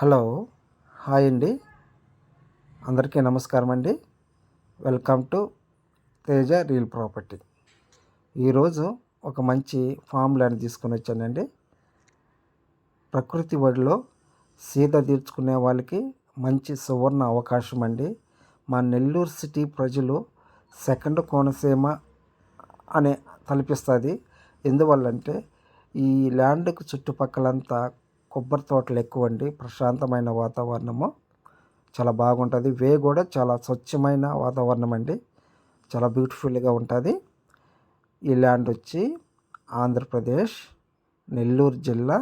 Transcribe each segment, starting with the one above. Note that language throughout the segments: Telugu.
హలో హాయ్ అండి. అందరికీ నమస్కారం అండి. Welcome to Teja real property. ఈరోజు ఒక మంచి ఫామ్ ల్యాండ్ తీసుకొని వచ్చానండి. ప్రకృతి వడిలో సీత తీర్చుకునే వాళ్ళకి మంచి సువర్ణ అవకాశం అండి. మా నెల్లూరు సిటీ ప్రజలు సెకండ్ కోనసీమ అనే తలపిస్తుంది. ఎందువల్లంటే ఈ ల్యాండ్కు చుట్టుపక్కలంతా కొబ్బరి తోటలు ఎక్కువ అండి ప్రశాంతమైన వాతావరణము. చాలా బాగుంటుంది. వే కూడా చాలా స్వచ్ఛమైన వాతావరణం అండి చాలా బ్యూటిఫుల్గా ఉంటుంది. ఈ ల్యాండ్ వచ్చి ఆంధ్రప్రదేశ్ నెల్లూరు జిల్లా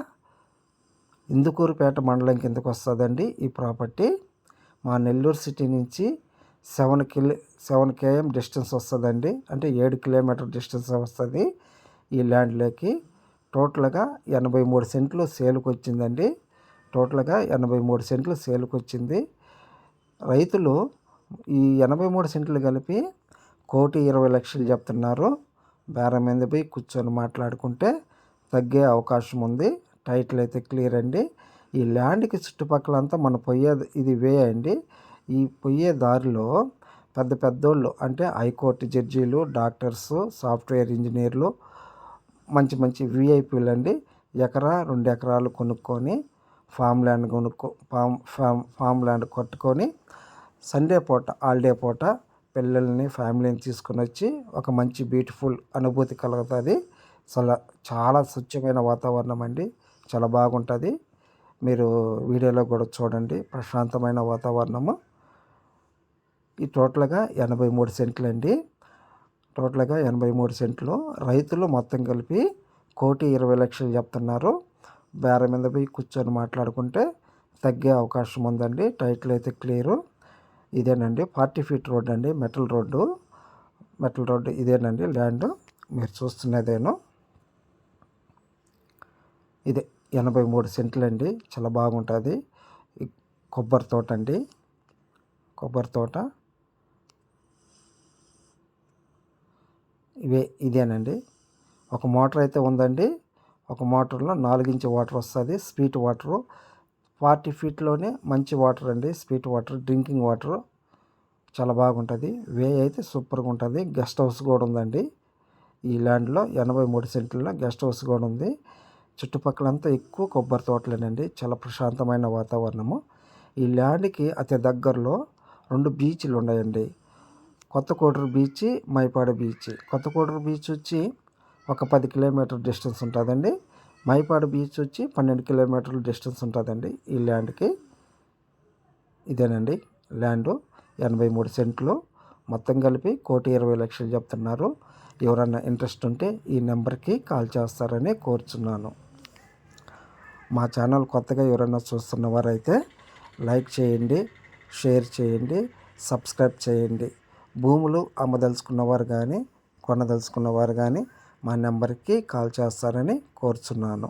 ఇందుకూరుపేట మండలం కిందకు వస్తుందండి ఈ ప్రాపర్టీ. మా నెల్లూరు సిటీ నుంచి seven kilo seven KM distance వస్తుందండి. అంటే ఏడు కిలోమీటర్ డిస్టెన్స్ వస్తుంది ఈ ల్యాండ్లోకి. టోటల్గా ఎనభై మూడు సెంట్లు సేల్కి వచ్చిందండి టోటల్గా ఎనభై మూడు సెంట్లు సేల్కి వచ్చింది రైతులు ఈ ఎనభై మూడు సెంట్లు కలిపి కోటి ఇరవై లక్షలు చెప్తున్నారు. బేరం మీద పోయి కూర్చొని మాట్లాడుకుంటే తగ్గే అవకాశం ఉంది. టైటిల్ అయితే క్లియర్ అండి. ఈ ల్యాండ్కి చుట్టుపక్కలంతా మన పొయ్యే ఇది వే అండి. ఈ పొయ్యే దారిలో పెద్ద పెద్దోళ్ళు అంటే హైకోర్టు జడ్జీలు డాక్టర్స్ సాఫ్ట్వేర్ ఇంజనీర్లు మంచి మంచి విఐపీలు అండి. ఎకరా రెండు ఎకరాలు కొనుక్కొని ఫామ్ ల్యాండ్ కొనుక్కో ఫామ్ ఫామ్ ఫామ్ ల్యాండ్ కొట్టుకొని సండే పూట హాలిడే పూట పిల్లల్ని ఫ్యామిలీని తీసుకొని వచ్చి ఒక మంచి బ్యూటిఫుల్ అనుభూతి కలుగుతుంది. చాలా చాలా స్వచ్ఛమైన వాతావరణం అండి. చాలా బాగుంటుంది. మీరు వీడియోలో కూడా చూడండి. ప్రశాంతమైన వాతావరణము. ఈ టోటల్గా ఎనభై మూడు సెంట్లు అండి. టోటల్గా ఎనభై మూడు సెంట్లు. రైతులు మొత్తం కలిపి కోటి ఇరవై లక్షలు చెప్తున్నారు. బేర మీద పోయి కూర్చొని మాట్లాడుకుంటే తగ్గే అవకాశం ఉందండి. టైటిల్ అయితే క్లియరు. ఇదేనండి. ఫార్టీ ఫీట్ రోడ్ అండి. Metal road. మెటల్ రోడ్డు ఇదేనండి. ల్యాండ్. మీరు చూస్తున్నదేను. ఇదే ఎనభై మూడు సెంట్లు అండి చాలా బాగుంటుంది. కొబ్బరి తోట అండి. కొబ్బరి తోట. ఇవే ఇదేనండి. ఒక మోటార్ అయితే ఉందండి. ఒక మోటార్లో నాలుగించి వాటర్ వస్తుంది. Sweet water. ఫార్టీ ఫీట్లోనే మంచి వాటర్ అండి. Sweet water drinking water. చాలా బాగుంటుంది. వే అయితే సూపర్గా ఉంటుంది. గెస్ట్ హౌస్ కూడా ఉందండి. ఈ ల్యాండ్లో ఎనభై మూడు సెంట్లలో గెస్ట్ హౌస్ కూడా ఉంది. చుట్టుపక్కలంతా ఎక్కువ కొబ్బరి తోటలేనండి. చాలా ప్రశాంతమైన వాతావరణము. ఈ ల్యాండ్కి అతి దగ్గరలో రెండు బీచ్లు ఉన్నాయండి. కొత్త కోటూరు బీచ్ మైపాడు బీచ్. కొత్త కోటూరు బీచ్ వచ్చి ఒక పది కిలోమీటర్ డిస్టెన్స్ ఉంటుందండి. మైపాడు బీచ్ వచ్చి పన్నెండు కిలోమీటర్ల డిస్టెన్స్ ఉంటుందండి ఈ ల్యాండ్కి. ఇదేనండి ల్యాండు. ఎనభై మూడు సెంట్లు మొత్తం కలిపి కోటి ఇరవై లక్షలు చెప్తున్నారు. ఎవరన్నా ఇంట్రెస్ట్ ఉంటే ఈ నెంబర్కి కాల్ చేస్తారని కోరుచున్నాను. మా ఛానల్ కొత్తగా ఎవరైనా చూస్తున్న వారైతే లైక్ చేయండి షేర్ చేయండి సబ్స్క్రైబ్ చేయండి. భూములు అమ్మదలుచుకున్నవారు కానీ కొనదలుచుకున్నవారు కానీ మా నెంబర్కి కాల్ చేస్తారని కోరుచున్నాను.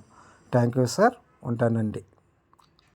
Thank you sir. ఉంటానండి.